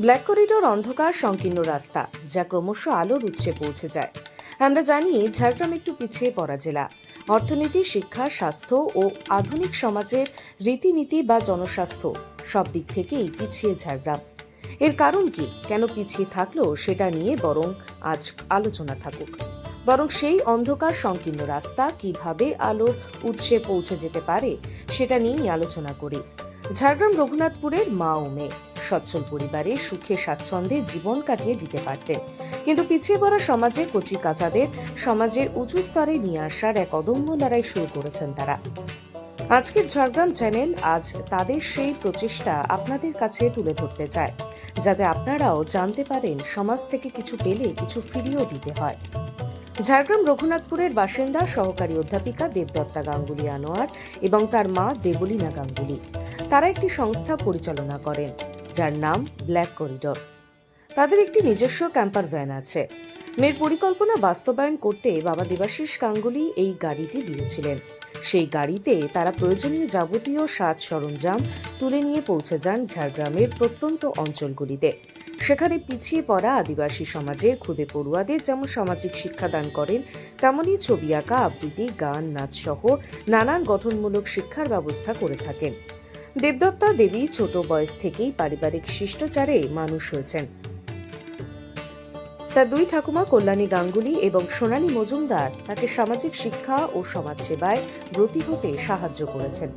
Black corridor অন্ধকার সংকীর্ণ রাস্তা, যা ক্রমশ আলোর উৎসে পৌঁছে যায়। আমরা জানি ঝাড়গ্রাম একটু পিছিয়ে পড়া জেলা। অর্থনীতি, শিক্ষা, স্বাস্থ্য ও আধুনিক সমাজের রীতিনীতি বা জনস্বাস্থ্য সব দিক থেকেই পিছিয়ে ঝাড়গ্রাম। এর কারণ কি? কেন পিছিয়ে থাকল সেটা নিয়ে বরং আজ আলোচনা থাকুক। বরং সেই অন্ধকার সংকীর্ণ রাস্তা কীভাবে আলোর উৎসে পৌঁছে যেতে পারে, সেটা নিয়েই আলোচনা করি। ঝাড়গ্রাম রঘুনাথপুরের মা ও মেয়ে। সচ্ছল পরিবারে সুখে স্বাচ্ছন্দ্যে জীবন কাটিয়ে দিতে পারতেন। কিন্তু পিছিয়ে পড়া সমাজে কচি কাচাদের সমাজের উঁচু স্তরে নিয়ে আসার এক অদম্য লড়াই শুরু করেছেন তারা। আজকের ঝাড়গ্রাম চ্যানেল আজ তাদের সেই প্রচেষ্টা আপনাদের কাছে তুলে ধরতে চায়, যাতে আপনারাও জানতে পারেন সমাজ থেকে কিছু পেলে কিছু ফিরিয়েও দিতে হয়। ঝাড়গ্রাম রঘুনাথপুরের বাসিন্দা, সহকারী অধ্যাপিকা দেবদত্তা গাঙ্গুলি আনোয়ার এবং তার মা দেবলীনা গাঙ্গুলি। তারা একটি সংস্থা পরিচালনা করেন। যার নাম ব্ল্যাক করিডর তাদের একটি নিজস্ব ক্যাম্পার ভ্যান আছে। মেয়ের পরিকল্পনা বাস্তবায়ন করতে বাবা দেবাশিস গাঙ্গুলি এই গাড়িটি দিয়েছিলেন। সেই গাড়িতে তারা প্রয়োজনীয় যাবতীয় সাজ সরঞ্জাম তুলে নিয়ে পৌঁছে যান ঝাড়গ্রামের প্রত্যন্ত অঞ্চলগুলিতে। সেখানে পিছিয়ে পড়া আদিবাসী সমাজের খুদে পড়ুয়াদের যেমন সামাজিক শিক্ষাদান করেন, তেমনই ছবি আঁকা, আবৃত্তি, গান নাচ সহ নানান গঠনমূলক শিক্ষার ব্যবস্থা করে থাকেন। দেবদত্তা দেবী ছোট বয়স থেকেই পারিবারিক শিষ্টাচারে মানুষ হয়েছেন। তার দুই ঠাকুমা কল্যাণী গাঙ্গুলি এবং সোনালী মজুমদার তাকে সামাজিক শিক্ষা ও সমাজসেবায় ব্রতী হতে সাহায্য করেছেন।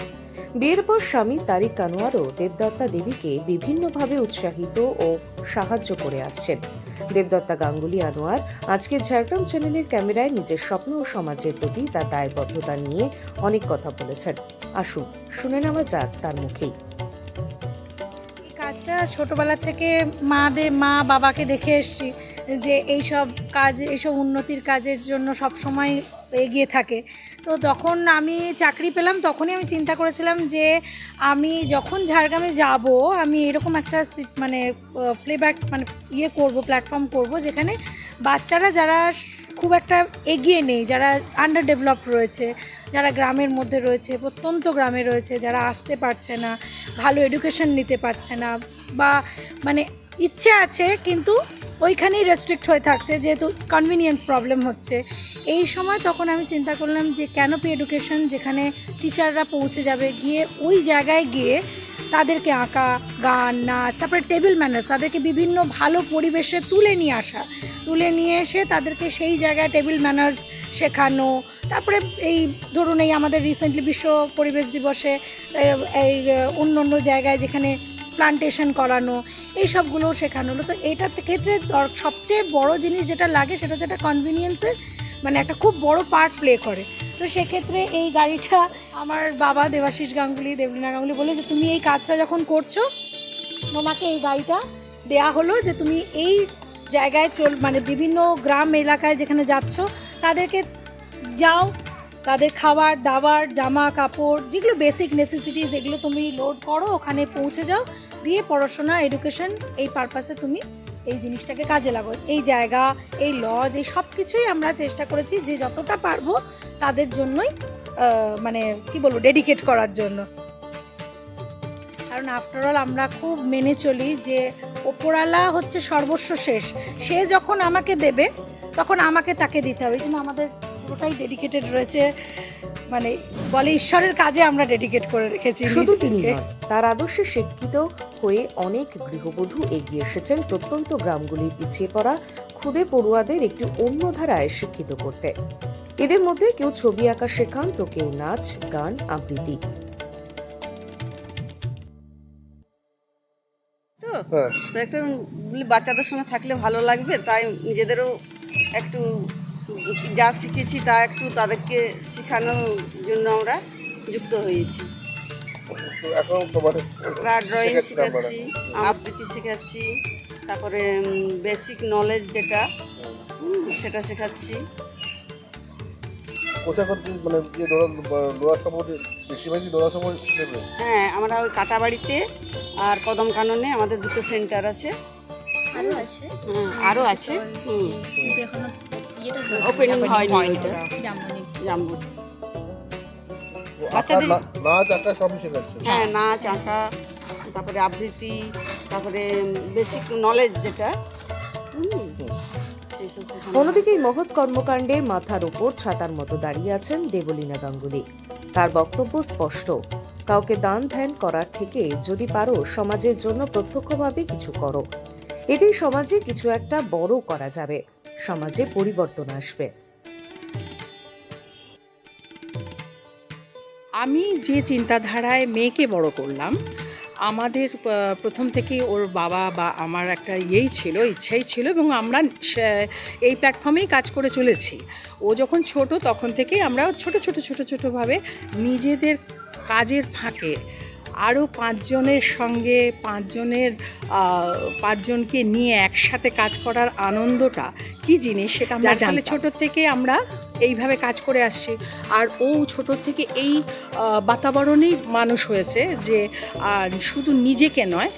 বিয়ের পর স্বামী তারিক কানোয়ারও দেবদত্তা দেবীকে বিভিন্নভাবে উৎসাহিত ও সাহায্য করে আসছেন। দেবদত্তা গাঙ্গুলি আনোয়ার আজকে ঝাড়গ্রাম চ্যানেলের ক্যামেরায় নিজের স্বপ্ন ও সমাজের প্রতি তার দায়বদ্ধতা নিয়ে অনেক কথা বলেছেন। আসুন, শুনে নেওয়া যাক তার মুখেই। কাজটা ছোটবেলা থেকে মা দে মা বাবাকে দেখে এসছি যে এইসব কাজ, এইসব উন্নতির কাজের জন্য সব সময় এগিয়ে থাকে। তো তখন আমি চাকরি পেলাম, তখনই আমি চিন্তা করেছিলাম যে আমি যখন ঝাড়গ্রামে যাব, আমি এরকম একটা মানে প্লেব্যাক মানে ইয়ে করব প্ল্যাটফর্ম করব, যেখানে বাচ্চারা যারা খুব একটা এগিয়ে নেই, যারা আন্ডার ডেভেলপ রয়েছে, যারা গ্রামের মধ্যে রয়েছে, প্রত্যন্ত গ্রামে রয়েছে, যারা আসতে পারছে না, ভালো এডুকেশন নিতে পারছে না, বা মানে ইচ্ছে আছে, কিন্তু ওইখানেই রেস্ট্রিক্ট হয়ে থাকছে, যেহেতু কনভিনিয়েন্স প্রবলেম হচ্ছে। এই সময় তখন আমি চিন্তা করলাম যে ক্যানোপি এডুকেশন যেখানে টিচাররা পৌঁছে যাবে, গিয়ে ওই জায়গায় গিয়ে তাদেরকে আঁকা, গান, নাচ, তারপরে টেবিল ম্যানার্স তাদেরকে বিভিন্ন ভালো পরিবেশে তুলে নিয়ে আসা। তুলে নিয়ে এসে তাদেরকে সেই জায়গায় টেবিল ম্যানার্স শেখানো, তারপরে এই ধরুন এই আমাদের রিসেন্টলি বিশ্ব পরিবেশ দিবসে এই অন্য অন্য জায়গায় যেখানে প্লান্টেশন করানো এই সবগুলো শেখানো হলো। তো এটার ক্ষেত্রে সবচেয়ে বড় জিনিস যেটা লাগে সেটা হচ্ছে একটা কনভিনিয়েন্সের মানে একটা খুব বড় পার্ট প্লে করে। তো সেক্ষেত্রে এই গাড়িটা আমার বাবা দেবাশিস গাঙ্গুলি, দেবলীনা গাঙ্গুলি বলে যে, তুমি এই কাজটা যখন করছ, তোমাকে এই গাড়িটা দেয়া হলো যে তুমি এই জায়গায় চল মানে বিভিন্ন গ্রাম এলাকায় যেখানে যাচ্ছ, তাদেরকে যাও তাদের খাবার, দাবার জামা কাপড় যেগুলো বেসিক নেসেসিটিস এগুলো তুমি লোড করো, ওখানে পৌঁছে যাও, দিয়ে পড়াশোনা এডুকেশন এই পারপাসে তুমি এই জিনিসটাকে কাজে লাগো এই জায়গা, এই লজ এই সব কিছুই আমরা চেষ্টা করেছি যে যতটা পারব তাদের জন্যই মানে কি বলব ডেডিকেট করার জন্য। কারণ আফটারঅল আমরা খুব মেনে চলি যে ওপরালা হচ্ছে সর্বস্ব শেষ। সে যখন আমাকে দেবে, তখন আমাকে তাকে দিতে হবে। এই আমাদের পুরোটাই ডেডিকেটেড রয়েছে। মানে বলে ঈশ্বরের কাজে আমরা ডেডিকেট করে রেখেছি শুধু তিনি তার আদর্শে শিক্ষিত হয়ে অনেক গৃহবধূ এগিয়ে এসেছেন প্রত্যন্ত গ্রামগুলির পিছিয়ে পড়া খুদে পড়ুয়াদের একটি অন্য ধারায় শিক্ষিত করতে। এদের মধ্যে কেউ ছবি আঁকা শেখান তো কেউ নাচ গান আবৃত্তি। তো হ্যাঁ। একটু বাচ্চাদের সঙ্গে থাকলে ভালো লাগবে তাই নিজেদেরও একটু যা শিখেছি তা একটু তাদেরকে শেখানোর জন্য আমরা যুক্ত হয়েছি। ড্রয়িং শেখাচ্ছি আবৃত্তি শেখাচ্ছি তারপরে বেসিক নলেজ যেটা সেটা শেখাচ্ছি। মানে যে বেশিরভাগই হ্যাঁ আমরা ওই কাটাবাড়িতে আর কদম কাননে আমাদের দুটো সেন্টার আছে। আরও আছে। হ্যাঁ আরও আছে। হুম। এখনও ইয়েটা ওপেনিং হয়নি ওইটা জামনি জাম্বু তো আঁকা বাচ্চাদের- নাচ আঁকা সবই শেখাচ্ছে হ্যাঁ নাচ আঁকা তারপরে আবৃত্তি তারপরে বেসিক নলেজ যেটা। হয়। অন্যদিকে এই মহৎ কর্মকাণ্ডে মাথার উপর ছাতার মতো দাঁড়িয়ে আছেন দেবলীনা গাঙ্গুলি। তার বক্তব্য স্পষ্ট। কাউকে দান ধ্যান করার থেকে যদি পারো সমাজের জন্য প্রত্যক্ষভাবে কিছু করো। এতেই সমাজে কিছু একটা বড় করা যাবে। সমাজে পরিবর্তন আসবে। আমি যে চিন্তাধারায় মেয়েকে বড় করলাম, আমাদের প্রথম থেকেই ওর বাবা বা আমার একটা ইয়েই ছিল, ইচ্ছাই ছিল এবং আমরা এই প্ল্যাটফর্মেই কাজ করে চলেছি। ও যখন ছোট তখন থেকেই আমরা ছোট ছোট ছোট ছোটোভাবে নিজেদের কাজের ফাঁকে আরও পাঁচজনের সঙ্গে পাঁচজনের পাঁচজনকে নিয়ে একসাথে কাজ করার আনন্দটা কি জিনিস সেটা আমরা জানতাম। ছোট থেকে আমরা এইভাবে কাজ করে আসছি আর ও ছোট থেকে এই বাতাবরণেই মানুষ হয়েছে যে আর শুধু নিজেকে নয়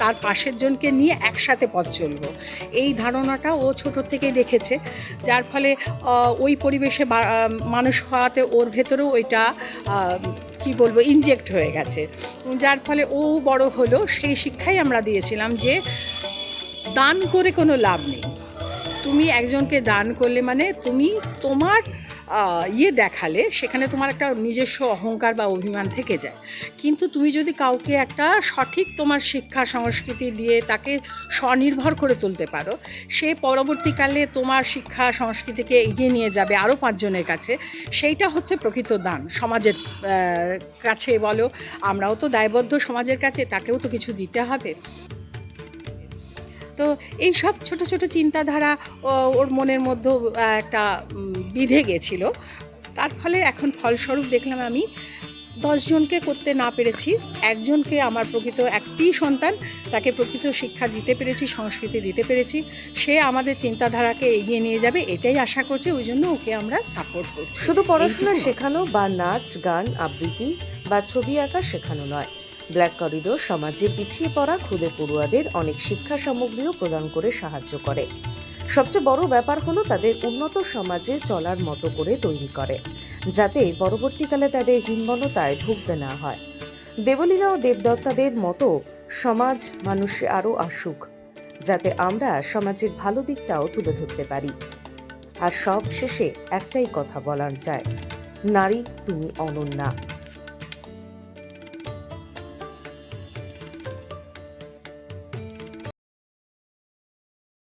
তার পাশের জনকে নিয়ে একসাথে পথ চলবো এই ধারণাটা ও ছোট থেকেই দেখেছে যার ফলে ওই পরিবেশে মানুষ হওয়াতে ওর ভেতরেও ওইটা কি বলব ইনজেক্ট হয়ে গেছে। যার ফলে ও বড় হলো, সেই শিক্ষাই আমরা দিয়েছিলাম যে, দান করে কোনো লাভ নেই। তুমি একজনকে দান করলে মানে তুমি তোমার ইয়ে দেখালে, সেখানে তোমার একটা নিজস্ব অহংকার বা অভিমান থেকে যায়। কিন্তু তুমি যদি কাউকে একটা সঠিক তোমার শিক্ষা, সংস্কৃতি দিয়ে তাকে স্বনির্ভর করে তুলতে পারো, সে পরবর্তীকালে তোমার শিক্ষা, সংস্কৃতিকে এগিয়ে নিয়ে যাবে আরও পাঁচজনের কাছে। সেইটা হচ্ছে প্রকৃত দান। সমাজের কাছে বলো, আমরাও তো দায়বদ্ধ সমাজের কাছে, তাকেও তো কিছু দিতে হবে। তো এই সব ছোট ছোট চিন্তাধারা ও- ওর মনের মধ্যে একটা বিধে গেছিল। তার ফলে এখন ফলস্বরূপ দেখলাম আমি দশজনকে করতে না পেরেছি। একজনকে আমার প্রকৃত একটি সন্তান তাকে প্রকৃত শিক্ষা দিতে পেরেছি সংস্কৃতি দিতে পেরেছি। সে আমাদের চিন্তাধারাকে এগিয়ে নিয়ে যাবে এটাই আশা করছে ওই জন্য ওকে আমরা সাপোর্ট করছি। শুধু পড়াশোনা। শেখানো বা নাচ গান আবৃত্তি বা ছবি আঁকা শেখানো নয়। ব্ল্যাক করিডোর সমাজে পিছিয়ে পড়া খুদে পড়ুয়াদের অনেক শিক্ষা সামগ্রীও প্রদান করে সাহায্য করে। সবচেয়ে বড় ব্যাপার হলো তাদের উন্নত সমাজে চলার মতো করে তৈরি করে, যাতে পরবর্তীকালে তাদের হীনবলতায় ভুগতে না হয়। দেবলীনা ও দেবদত্তাদের মতো সমাজ মানুষে আরও আসুক, যাতে আমরা সমাজের ভালো দিকটাও তুলে ধরতে পারি। আর সব শেষে একটাই কথা বলার যায়, নারী তুমি অনন্যা।